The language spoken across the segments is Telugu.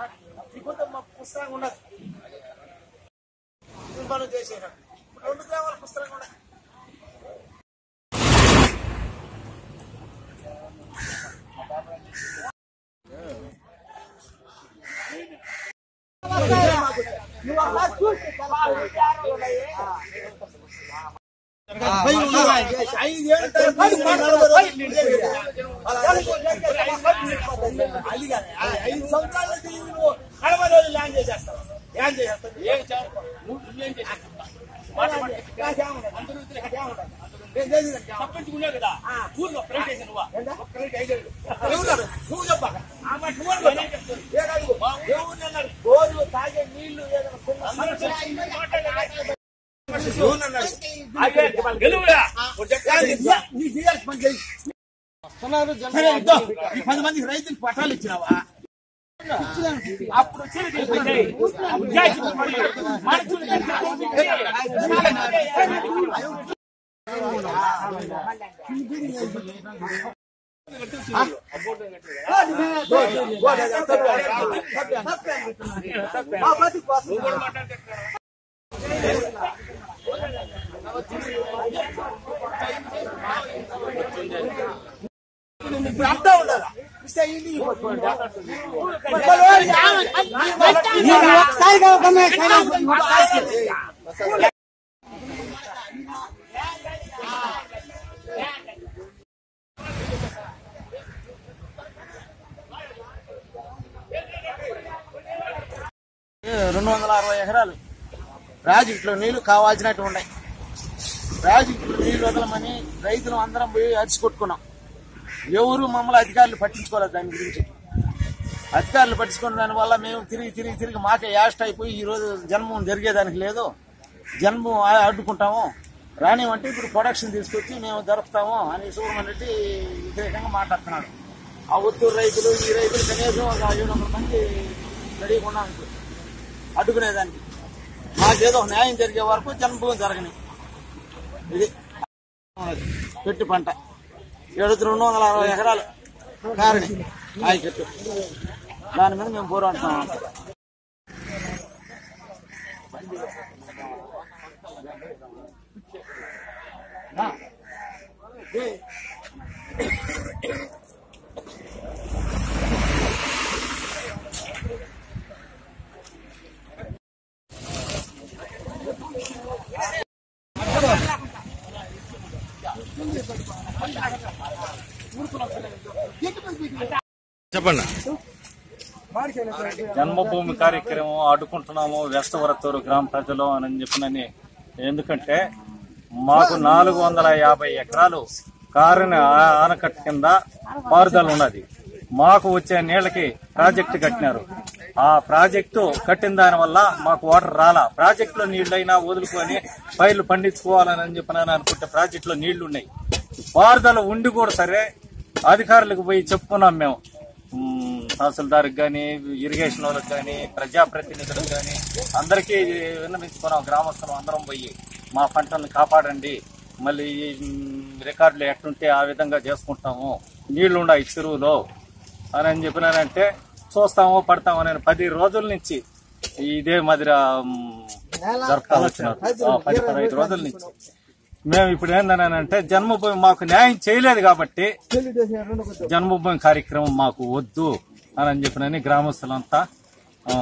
రాసింది ఇక్కడ సార్ ఈ కొంత మా పుస్తకం ఉండదు మనం చేసేసాం రెండు గ్రామాల పుస్తకం ఉండదు ఐదు సంవత్సరాల నువ్వు నలభై రోజులు ల్యాండ్ చేసేస్తావు ల్యాండ్ చేసేస్తావు ఏం నువ్వేం చేసేస్తావు తప్పించుకున్నావు కదా ఊర్లో ప్రైవేట్ చేసి ఒక్కరికి నువ్వు చెప్పాక రోజు తాగే నీళ్ళు ఏదైనా పది మందికి రైతులకు పట్టాలు ఇచ్చినావా అప్పుడు వచ్చేది తెలిసింది. అప్పుడు జాతి మరి మనుషులు ఇప్పుడు రెండు వందల అరవై ఎకరాలు ప్రాజెక్టులో నీళ్ళు కావాల్సినట్టు ఉన్నాయి ప్రాజెక్టులో నీళ్ళు వదలమని రైతులు అందరం పోయి అరిచి కొట్టుకున్నాం. ఎవరు మమ్మల్ని అధికారులు పట్టించుకోలేదు దాని గురించి. అధికారులు పట్టించుకున్న దాని వల్ల మేము తిరిగి తిరిగి తిరిగి మాకే యాస్ట్ అయిపోయి ఈ రోజు జన్మం జరిగేదానికి లేదు. జన్మం అడ్డుకుంటాము. రానివంటే ఇప్పుడు ప్రొడక్షన్ తీసుకొచ్చి మేము జరుపుతాము అని సుబ్రహ్మణ్య రెడ్డి వ్యతిరేకంగా మాట్లాడుతున్నాడు. ఆ ఒత్తూరు రైతులు ఈ రైతులు కనీసం ఒక ఏడు వందల మంది రెడీగా ఉన్నాం అడ్డుకునేదానికి మాకేదో న్యాయం జరిగే వరకు జన్మభూమి జరగని. ఇది పెట్టు పంట ఏడు రెండు వందల అరవై ఎకరాలు కారణి ఆయకట్టు దాని మీద మేము పోరాడుతున్నాం చెప్పండి. జన్మభూమి కార్యక్రమం అడ్డుకుంటున్నాము వేస్తవరత్తూరు గ్రామ ప్రజలు అని చెప్పినని. ఎందుకంటే మాకు నాలుగు వందల యాభై ఎకరాలు కారుని ఆనకట్ట కింద పారుదల ఉన్నది. మాకు వచ్చే నీళ్ళకి ప్రాజెక్టు కట్టినారు. ఆ ప్రాజెక్టు కట్టిన దాని వల్ల మాకు వాటర్ రాలా. ప్రాజెక్టులో నీళ్ళైనా వదులుకొని పైర్లు పండించుకోవాలని చెప్పిన అనుకుంటే ప్రాజెక్టులో నీళ్ళు ఉన్నాయి పారుదల ఉండి కూడా సరే అధికారులకు పోయి చెప్పుకున్నాం మేము. తహసీల్దార్కి కానీ ఇరిగేషన్ వాళ్ళకి కానీ ప్రజాప్రతినిధులకు కానీ అందరికీ విన్నవించుకున్నాం. గ్రామస్తులు అందరం పోయి మా పంటలను కాపాడండి. మళ్ళీ రికార్డులు ఎట్టుంటే ఆ విధంగా చేసుకుంటాము. నీళ్ళు ఉన్నాయి చెరువులో. అని అని చెప్పినానంటే చూస్తాము పడతాము నేను పది రోజుల నుంచి ఇదే మాదిరి జరుపుతా వచ్చినారు పది పదహైదు రోజుల నుంచి. మేము ఇప్పుడు ఏందనంటే జన్మభూమి మాకు న్యాయం చేయలేదు కాబట్టి జన్మభూమి కార్యక్రమం మాకు వద్దు అని అని చెప్పినని గ్రామస్తులంతా ఆ,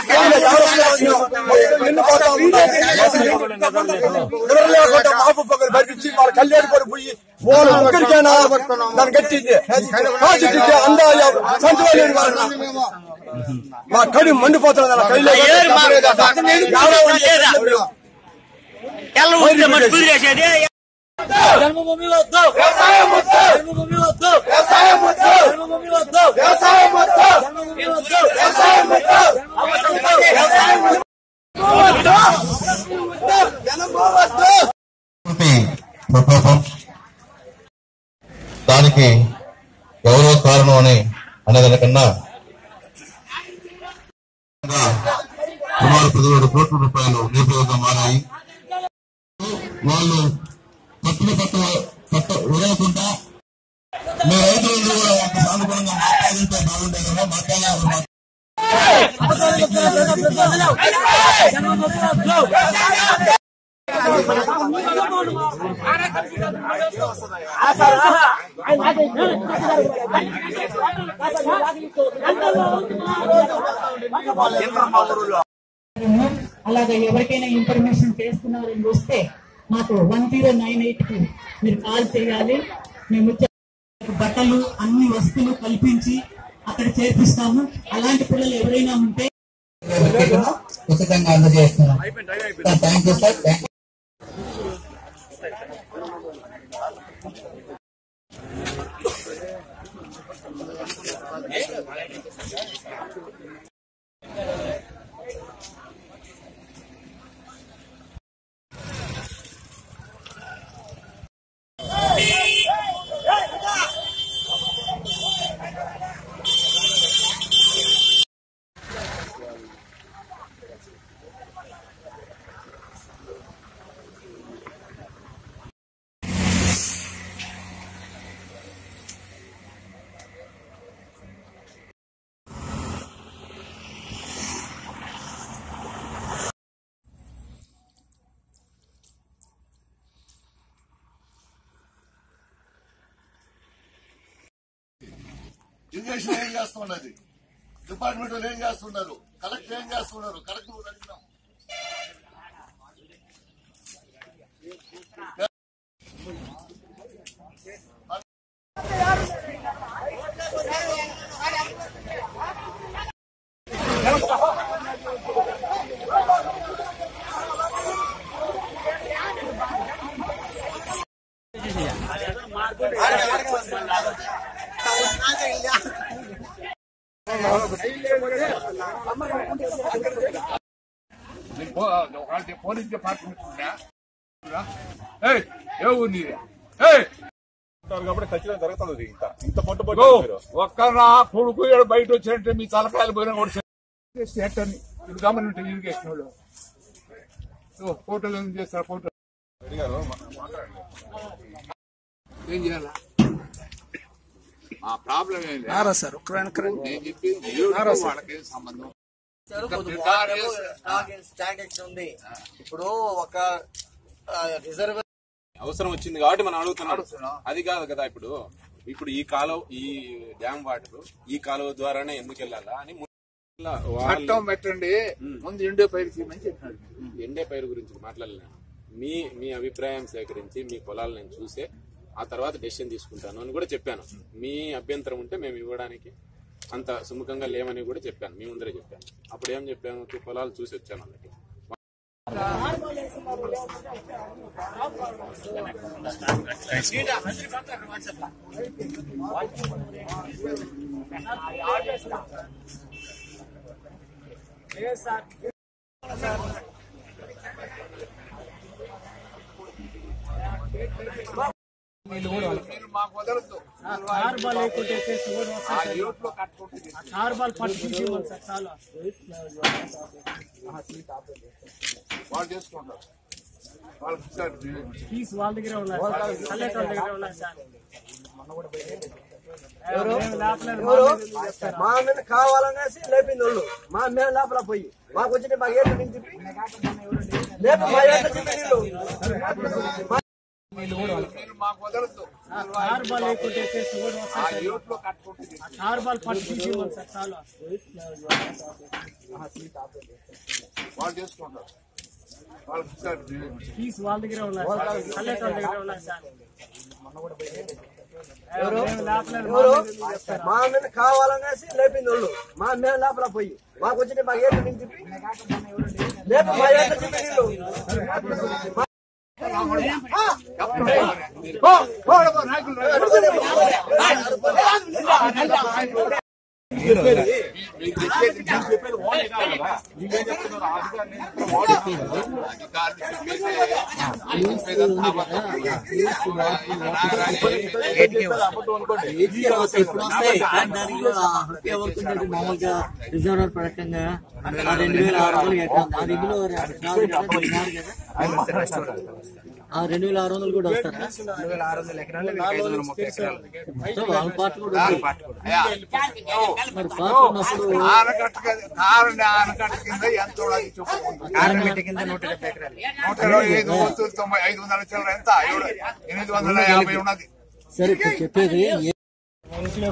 కైకి. ఎండిపోతా ఉంది. ఎవరు లేకుండా మాపు పక్కన బతికించి వాళ్ళ కళ్యాణ్ పడి పోయి వాళ్ళు ఒక్కరికైనా దాన్ని కట్టింది ప్రాజెక్ట్ అందా సంచుకోలేని వాళ్ళు మా కడి మండిపోతున్నది అలా కైలో జన్మభూమి వద్దు వద్దు జన్మభూమి వద్దు జన్మభూమి వద్దు దానికి ఎవరో కారణం అని అనేదానికన్నా సుమారు పదిహేడు కోట్ల రూపాయలు నిరుపయోగం మారాయి. వాళ్ళు పట్టున పట్ట పట్ట ఉదయకుండా మీ రైతులందరూ కూడా వాళ్ళకి సానుకూలంగా మాట్లాడితే బాగుండే కదా మాట్లాడాలి అలాగే ఎవరికైనా ఇన్ఫర్మేషన్ చేస్తున్నారని చూస్తే మాకు వన్ జీరో నైన్ ఎయిట్కి మీరు కాల్ చేయాలి. మేము బట్టలు అన్ని వస్తువులు కల్పించి అక్కడ చేర్పిస్తాము అలాంటి పిల్లలు ఎవరైనా ఉంటే ఉచితంగా అందజేస్తున్నాం. Thank you sir thank irrigation ఏం చేస్తున్నది? డిపార్ట్మెంట్ వాళ్ళు ఏం చేస్తున్నారు? కలెక్టర్ ఏం చేస్తున్నారు? కలెక్టర్ అడిగినాం. ఏ ఊరు నీదే? ఏయ్! కాబట్టి ఖచ్చితంగా జరుగుతుంది ఇంత. ఇంత పట్టు ఇగో, ఒక్కరా కొడుకు బయట వచ్చినట్టే మీ తలకాయలు పోయినా కూడా సెట్ అని ఇది గమనింటే ఇరిగేషన్ వాళ్ళు ఫోటోలు ఎందుకు చేస్తారు? ఫోటో ఏం చేయాలా? ఆ ప్రాబ్లం ఏంటి నారా. నేను చెప్పింది మీరు వాళ్ళకి ఏం సంబంధం. ఉంది. ఇప్పుడు ఒక రిజర్వ్ అవసరం వచ్చింది కాబట్టి మనం అడుగుతున్నాం. అది కాదు కదా ఇప్పుడు. ఇప్పుడు ఈ కాలువ ఈ డ్యామ్ వాటర్ ఈ కాలువ ద్వారానే ఎందుకు వెళ్ళాలా అని చట్టం పెట్టండి. ముందు ఇండియో పైరు చేయమని చెప్పినాడు ఎండే పైరు గురించి మాట్లాడలేను మీ మీ అభిప్రాయం సేకరించి మీ పొలాలు నేను చూసే ఆ తర్వాత డెసిషన్ తీసుకుంటాను అని కూడా చెప్పాను. మీ అభ్యంతరం ఉంటే మేము ఇవ్వడానికి అంత సుముఖంగా లేమని కూడా చెప్పాను. మీ ముందరే చెప్పాను. అప్పుడు ఏం చెప్పాను? పొలాలు చూసి వచ్చాను వాళ్ళకి మాకు వదలద్దు. వాళ్ళు చేసుకుంటారు. వాళ్ళకి ఫీజు వాళ్ళ దగ్గర ఉన్నాయి కలెక్టర్ దగ్గర ఉన్నాయి సార్. మా మీద కావాలనేసి లేపింది వాళ్ళు. మా మేము లోపల పోయి. మాకు వచ్చిన మాకు ఏంటి లేపు మా ఏంటో మాకు చాలా. వాళ్ళు చేసుకుంటారు. వాళ్ళకి ఇస్తారు ఫీజు వాళ్ళ దగ్గర ఉన్నాయి కలెక్టర్ దగ్గర ఉన్నాయి సార్. మా మీద కావాలనేసి లేపింది వాళ్ళు. మా మేము లోపల పోయి. మాకు వచ్చిన మాకు ఏంటి నేను చెప్పి లేపు మా ఏంటో చెప్పి వీళ్ళు మామూలుగా రిజర్వ్ ప్రకారంగా రెండు వేల ఆరు వందలు ఎట్లా రెండు వేల ఆరు వందలు కదా ఆ రెండు వేల ఆరు వందలు కూడా వస్తారా? సో వాళ్ళ పార్ట్ కూడా ఉంది. మరి పార్ట్ ఉన్నప్పుడు ఆనకట్ట కారణి ఆనకట్ట కింద ఎంత ఉన్నది చెప్పు నూట ఇరవై ఐదు వంతులు తొంభై ఐదు వందల చిల్లర ఎంత ఏడు ఎనిమిది వందల యాభై ఉన్నది సరే ఇప్పుడు చెప్పేది ఏ-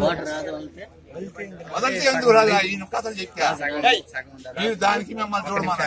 వాటర్ రాదు అంటే. మొదటి ఎందుకు రాదా? ఈయన కథలు చెప్పా మీరు దానికి మిమ్మల్ని చూడమన్నా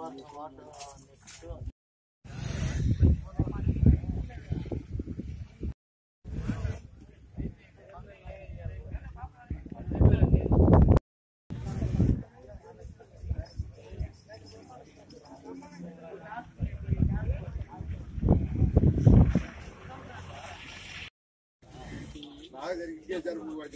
I got to get that away.